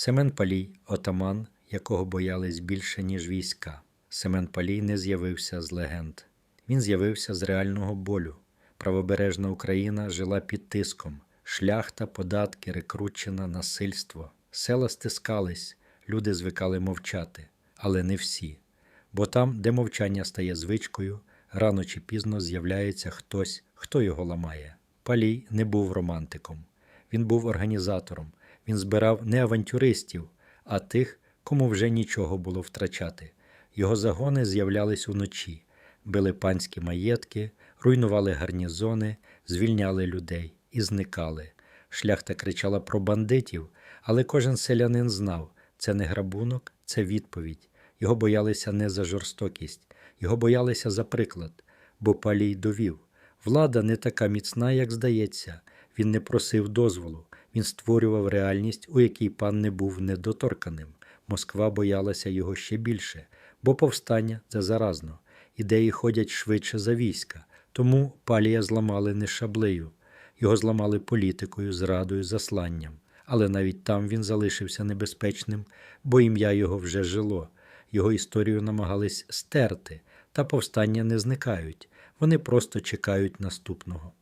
Семен Палій, отаман, якого боялись більше, ніж війська. Семен Палій не з'явився з легенд. Він з'явився з реального болю. Правобережна Україна жила під тиском. Шляхта, податки, рекрутчина, насильство. Села стискались, люди звикали мовчати, але не всі. Бо там, де мовчання стає звичкою, рано чи пізно з'являється хтось, хто його ламає. Палій не був романтиком. Він був організатором. Він збирав не авантюристів, а тих, кому вже нічого було втрачати. Його загони з'являлись уночі, били панські маєтки, руйнували гарнізони, звільняли людей і зникали. Шляхта кричала про бандитів, але кожен селянин знав, це не грабунок, це відповідь. Його боялися не за жорстокість, його боялися за приклад, бо палій довів. Влада не така міцна, як здається. Він не просив дозволу, він створював реальність, у якій пан не був недоторканим. Москва боялася його ще більше, бо повстання це заразно. Ідеї ходять швидше за війська, тому палія зламали не шаблею, його зламали політикою, зрадою, засланням. Але навіть там він залишився небезпечним, бо ім'я його вже жило. Його історію намагались стерти, та повстання не зникають, вони просто чекають наступного.